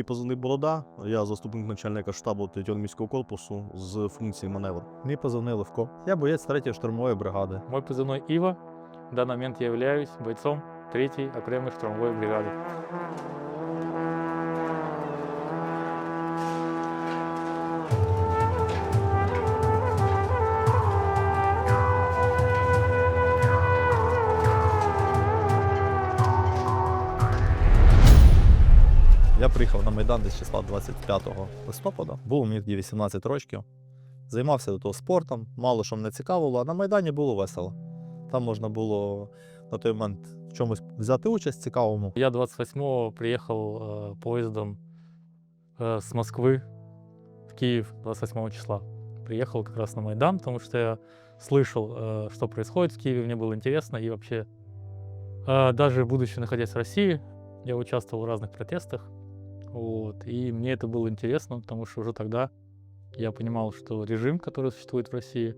Мій позивний Борода, я заступник начальника штабу 3-го міського корпусу з функції маневр. Мій позивний Левко. Я боєць 3-ї штурмової бригади. Мой позывной Ива. В данный момент я являюсь бойцом 3-й окремой штурмовой бригады. Я приїхав на Майдан десь числа 25 листопада. Був мені тоді 18 років. Займався до того спортом, мало що мене цікавило, а на Майдані було весело. Там можна було на той момент в чомусь взяти участь цікавому. Я 28-го приехал э, поездом э, с Москвы в Киев 28 числа. Приехал как раз на Майдан, потому что я слышал, э, что происходит в Киеве, мне было интересно. И вообще, э, даже будучи находясь в России, я участвовал в разных протестах. Вот, и мне это было интересно, потому что уже тогда я понимал, что режим, который существует в России,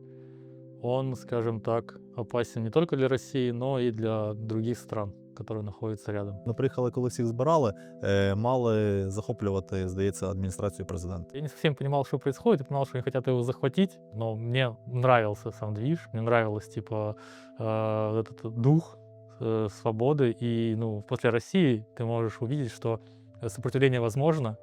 он, скажем так, опасен не только для России, но и для других стран, которые находятся рядом. Ми приїхали, коли всіх збирали, е, мали захоплювати, здається, адміністрацію президента. Я не совсем понимал, что происходит, я понимал, что они хотят его захватить, но мне нравился сам движ, мне нравилось, типа, э, этот дух э, свободы, и, ну, после России ты можешь увидеть, что сопротивление возможно,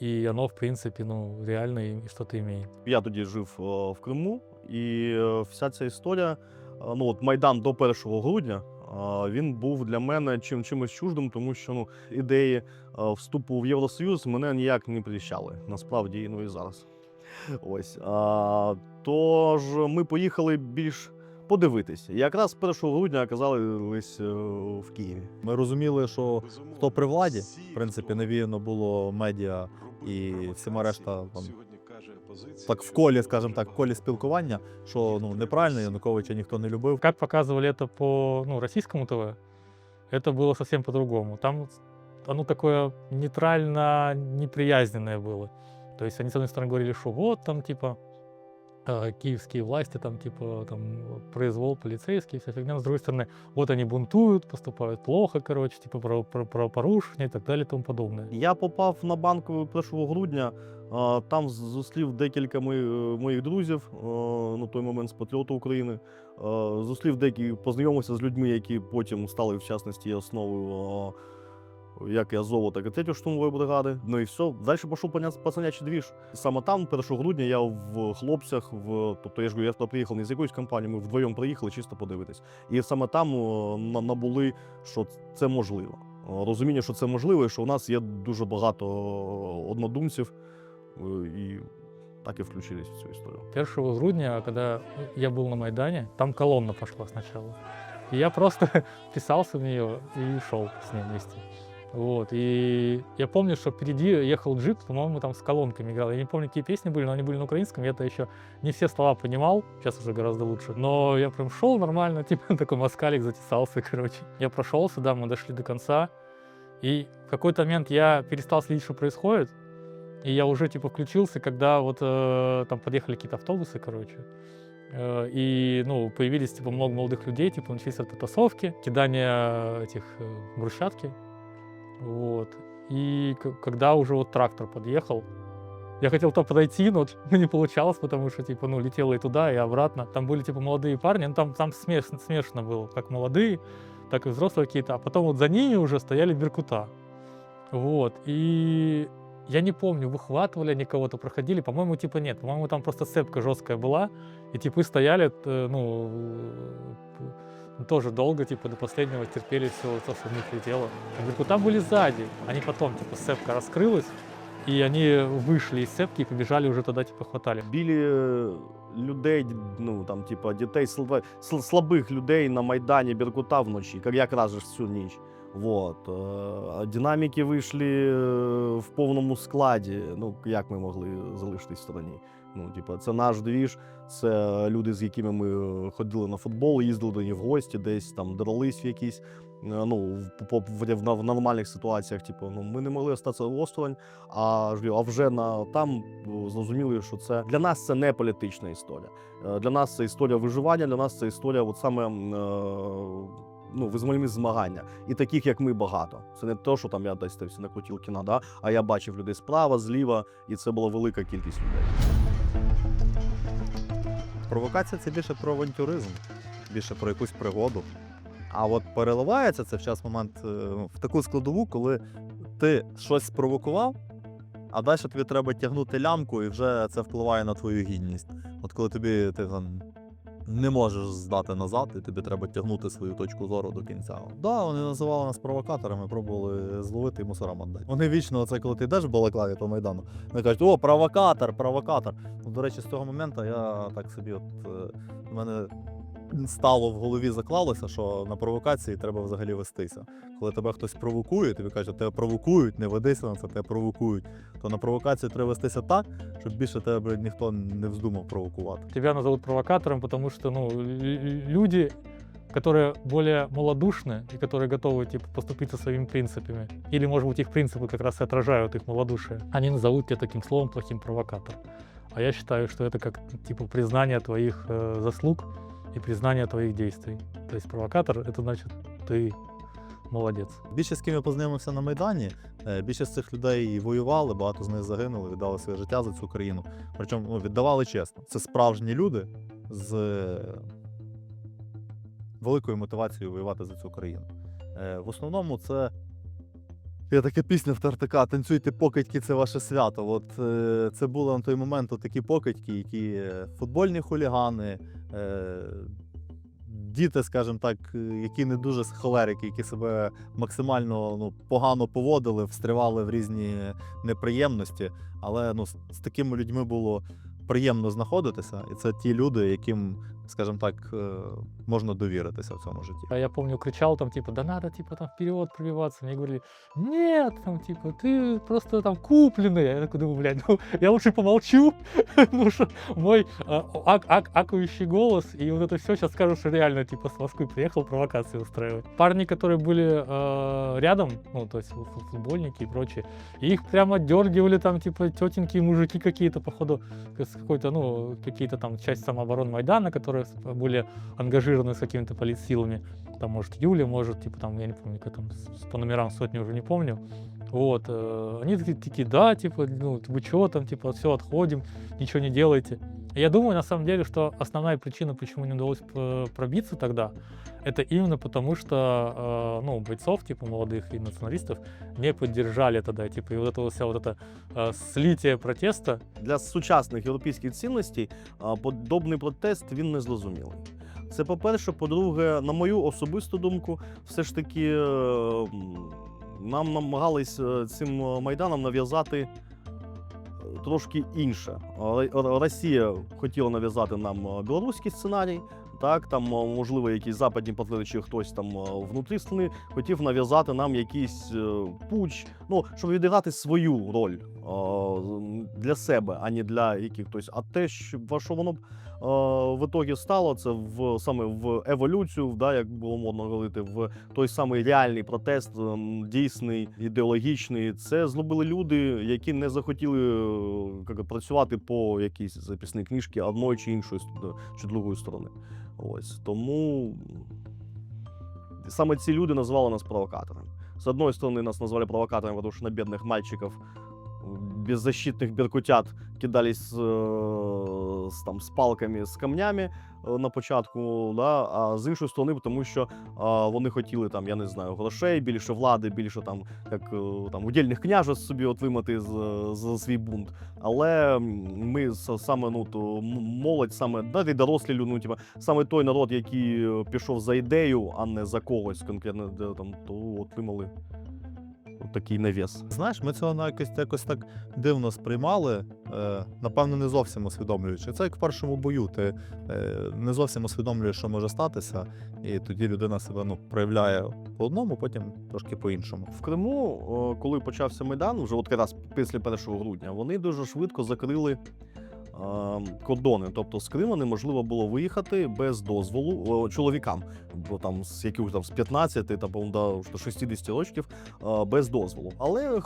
и оно, в принципе, ну, реально и что-то имеет. Я тоді жив е, в Криму, і е, вся ця історія, е, ну от Майдан до 1 грудня, він був для мене чим чимось чуждим, тому що ну ідеї вступу в Євросоюз мене ніяк не прищали. Насправді, ну і зараз. Ось. А, тож ми поїхали більш подивитися. І якраз 1 грудня оказались е, в Києві. Ми розуміли, що хто при владі, в принципі, навіяно було медіа і всіма решта там, так в колі, скажімо так, в колі спілкування, що ну неправильно Януковича ніхто не любив. Как показывали это по ну, российскому ТВ, это было совсем по-другому. Там оно такое нейтрально неприязненное было. То есть они, с одной стороны, говорили, что вот там, типа, э, киевские власти, там, типа, там, произвол полицейский, вся фигня. С другой стороны, вот они бунтуют, поступают плохо, короче, типа, про, про, про порушения и так далее и тому подобное. Я попав на банк 1 грудня. Там зустрів декілька мої- моїх друзів на той момент з Патріоту України. Зустрів деякі, познайомився з людьми, які потім стали в частності основою як і Азову, так і 3 штурмової бригади. Ну і все. Далі пішов пацанячий двіж. Саме там, 1 грудня, я в хлопцях, в тобто я ж я приїхав не з якоюсь компанією, ми вдвоєм приїхали чисто подивитись. І саме там набули, що це можливо. Розуміння, що це можливо, і що у нас є дуже багато однодумців, е, і так і включились в цю історію. 1 грудня, когда я был на Майдане, там колонна пошла сначала. И я просто вписался в нее и шел с ней вместе. Вот. И я помню, что впереди ехал джип, по-моему, там с колонками играл. Я не помню, какие песни были, но они были на украинском. Я-то еще не все слова понимал, сейчас уже гораздо лучше. Но я прям шел нормально, типа такой москалик затесался, короче. Я прошелся, да, мы дошли до конца. И в какой-то момент я перестал следить, что происходит. И я уже типа включился, когда вот э, там подъехали какие-то автобусы, короче. Э, и, ну, появились, типа, много молодых людей, типа, начались от потасовки, кидания этих э, брусчатки. Вот. И когда уже вот трактор подъехал, я хотел туда подойти, но не получалось, потому что, типа, ну, летело и туда, и обратно. Там были, типа, молодые парни, ну, там, там смешно, смешно было, как молодые, так и взрослые какие-то. А потом вот за ними уже стояли беркута. Вот. И я не помню, выхватывали они кого-то, проходили. По-моему, типа нет. По-моему, там просто цепка жесткая была. И типы стояли, э, ну, тоже долго, типа, до последнего терпели все, то, что в них летело. А Беркута были сзади. Они потом, типа, цепка раскрылась, и они вышли из цепки и побежали уже тогда, типа, хватали. Білі е, людей, ну там, типа, дітей слабе- сл- слабих людей на Майдані Біркута вночі, як якраз ж всю ніч. Вот. е, Динаміки вийшли е, в повному складі. Ну, як ми могли залишитись в стороні? Ну, типа, це наш двіж, це люди, з якими ми е, ходили на футбол, їздили до них в гості, десь там дрались в якісь. е, Ну, в, в, в, в нормальних ситуаціях, типу, ну, ми не могли остатися осторонь, а, а вже на там е, зрозуміли, що це для нас це не політична історія. Для нас це історія виживання, для нас це історія, от саме е, ну, визвольні змагання. І таких, як ми, багато. Це не те, що там я десь на крутілки, да? а я бачив людей справа, зліва, і це була велика кількість людей. Провокація це більше про авантюризм, більше про якусь пригоду. А от переливається це в час момент е, в таку складову, коли ти щось спровокував, а далі тобі треба тягнути лямку, і вже це впливає на твою гідність. От коли тобі ти там не можеш здати назад, і тобі треба тягнути свою точку зору до кінця. Да, вони називали нас провокаторами, пробували зловити і мусорам віддати. Вони вічно, це коли ти йдеш в балаклаві по майдану, вони кажуть, о, провокатор, провокатор. Ну, до речі, з того моменту я так собі, от е, в мене стало в голові заклалося, що на провокації треба взагалі вестися. Коли тебе хтось провокує, тобі кажуть, тебе провокують, не ведися на це, тебе провокують. То на провокацію треба вестися так, щоб більше тебе блядь, ніхто не вздумав провокувати. Тебя назовут провокатором, потому что, ну, л- л- люди, которые более малодушны и которые готовы, типа, поступиться своими принципами, или, может быть, их принципы как раз и отражают их малодушие, они назовут тебя таким словом плохим провокатор. А я считаю, что это как, типа, признание твоих э, заслуг и признание твоих действий. То есть провокатор — это значит, ты молодец. Більшість з ким я познайомився на Майдані, е, більшість цих людей і воювали, багато з них загинули, віддали своє життя за цю країну. Причому ну, віддавали чесно. Це справжні люди з е, великою мотивацією воювати за цю країну. Е, В основному це. Є така пісня в Тартака Танцюйте покидьки, це ваше свято. От е, це були на той момент такі покидьки, які е, футбольні хулігани, е, діти, скажімо так, які не дуже холерики, які себе максимально ну, погано поводили, встрівали в різні неприємності. Але ну, з такими людьми було приємно знаходитися, і це ті люди, яким, скажімо так, е, можна довіритися в цьому житті. А я помню, кричал там, типа, да надо, типа, там вперед пробиваться. Мне говорили, нет, там, типа, ты просто там купленный. Я такой думаю, блядь, ну, я лучше помолчу, ну, что мой а, ак- ак- акающий голос и вот это все сейчас скажут, что реально, типа, с Москвы приехал провокации устраивать. Парни, которые были э, рядом, ну, то есть фу- футбольники и прочее, их прямо дергивали там, типа, тетеньки и мужики какие-то, походу, с какой-то, ну, какие-то там часть самообороны Майдана, которые с- были ангажированы с какими-то политсилами. Там, может, Юля, может, типа, там, я не помню, как там, с- по номерам сотни уже не помню. Вот, э, они такие, такие, да, типа, ну, вы чё там, типа, все, отходим, ничего не делайте. И Я думаю, на самом деле, что основная причина, почему не удалось п- пробиться тогда, это именно потому, что, э, ну, бойцов, типа, молодых и националистов не поддержали тогда, типа, и вот это вот вся вот это э, слитие протеста, Для сучасних європейських цінностей а, подобний протест він не зрозумілий. Це по-перше, по-друге, на мою особисту думку, все ж таки е, м, нам намагались е, цим е, майданом нав'язати е, трошки інше. Росія хотіла нав'язати нам е, білоруський сценарій. Так, там, е, можливо, якісь западні партнери чи хтось там е, внутрі страни хотів нав'язати нам якийсь пуч, ну, щоб відіграти свою роль для себе, а не для якихось. А те, що, во що воно б в ітогі стало, це в саме в еволюцію, да, як було модно говорити, в той самий реальний протест, ем, дійсний, ідеологічний. Це зробили люди, які не захотіли е, як, працювати по якійсь записній книжці одної чи іншої чи другої сторони. Ось тому саме ці люди назвали нас провокаторами. С одной стороны, нас назвали провокаторами, потому что на бедных мальчиков, беззащитных беркутят, кидались э, с, там, с палками, з камнями е, на початку, да? а з іншої сторони, тому що а, вони хотіли там, я не знаю, грошей, більше влади, більше там, як е, там, удільних княжеств собі от вимати з, з свій бунт. Але ми саме ну, то, молодь, саме і дорослі люди, ну, типа, саме той народ, який е, пішов за ідею, а не за когось конкретно, там, то отримали от такий навіс. Знаєш, ми цього на якось, якось так дивно сприймали, е, напевно, не зовсім усвідомлюючи. Це як в першому бою. Ти е, не зовсім усвідомлюєш, що може статися, і тоді людина себе ну, проявляє по одному, потім трошки по-іншому. В Криму, коли почався Майдан, вже от якраз після 1 грудня, вони дуже швидко закрили кордони. Тобто з Криму неможливо було виїхати без дозволу е, чоловікам, бо там з якихось там з 15 та до 60 років е, без дозволу. Але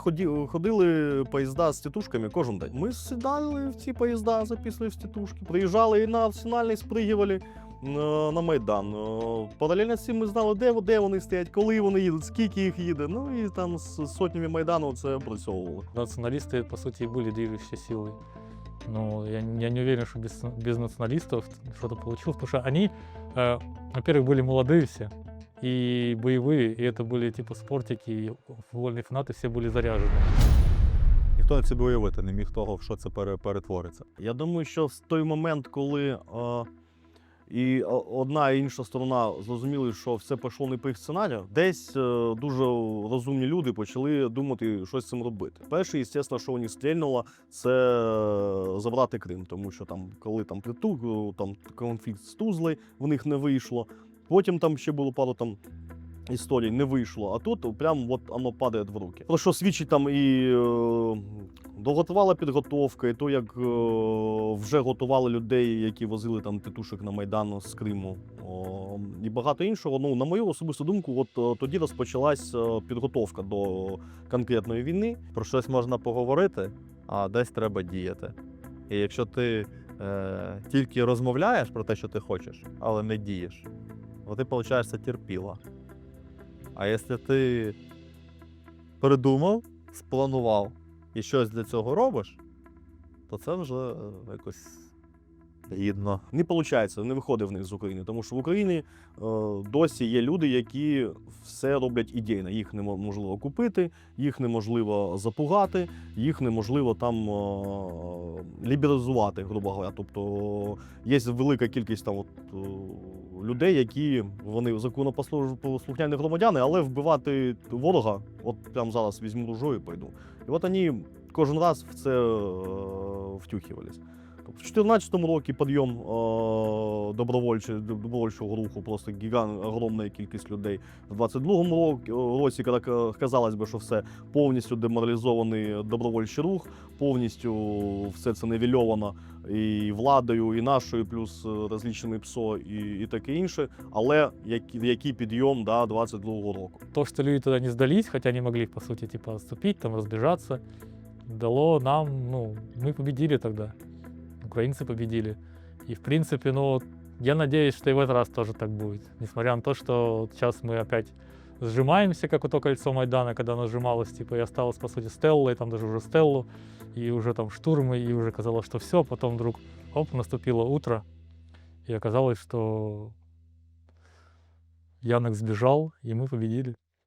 ходили поїзда з тітушками кожен день. Ми сідали в ці поїзда, записували тітушки, приїжджали і на арсенальний, спригували. на, на Майдан. Е, Паралельно з цим ми знали, де, де вони стоять, коли вони їдуть, скільки їх їде. Ну і там з сотнями Майдану це опрацьовували. Националисты, по сути, и были движущей силой. Но я, я не уверен, что без, без националистов что-то получилось, потому что они, э, во-первых, были молодые все и боевые, и это были типа спортики, и футбольные фанаты все были заряжены. Ніхто собі уявити не міг того, в що це пере- перетвориться. Я думаю, що в той момент, коли е, і одна і інша сторона зрозуміли, що все пішло не по їх сценарію, десь е, дуже розумні люди почали думати, що з цим робити. Перше, звісно, що вони стрільнуло, це е, забрати Крим, тому що там, коли там притуг, е, там конфлікт з Тузлою, в них не вийшло. Потім там ще було пару там історій, не вийшло. А тут прям от воно падає в руки. Про що свідчить там і е, довготривала підготовка, і то, як е, вже готували людей, які возили там титушок на Майдан з Криму. О, і багато іншого. Ну, на мою особисту думку, от е, тоді розпочалась е, підготовка до конкретної війни. Про щось можна поговорити, а десь треба діяти. І якщо ти е, тільки розмовляєш про те, що ти хочеш, але не дієш, то ти, виходить, терпіла. А якщо ти придумав, спланував і щось для цього робиш, то це вже е, якось гідно. Не виходить, не виходить в них з України, тому що в Україні е, досі є люди, які все роблять ідейно. Їх неможливо купити, їх неможливо запугати, їх неможливо там е, лібералізувати, грубо говоря. Тобто є велика кількість там от, людей, які вони законопослухняні громадяни, але вбивати ворога, от прямо зараз візьму ружою і пойду. І от вони кожен раз в це е, втюхивались. Тобто в 2014 році підйом е, добровольчого, руху, просто гігант, огромна кількість людей. В 22-му ро- році, коли казалось би, що все повністю деморалізований добровольчий рух, повністю все це невільовано і владою, і нашою, плюс е, розліченими ПСО, і, і таке інше. Але який, який підйом да, 22-го року? То, что люди туда не сдались, хотя они могли, по типа отступить, там, разбежаться, дало нам, ну, мы победили тогда. Украинцы победили. И, в принципе, ну, я надеюсь, что и в этот раз тоже так будет. Несмотря на то, что сейчас мы опять сжимаемся, как вот то кольцо Майдана, когда оно сжималось, типа, и осталось, по сути, Стелла, и там даже уже Стеллу, и уже там штурмы, и уже казалось, что все, потом вдруг, оп, наступило утро, и оказалось, что Янок сбежал, и мы победили.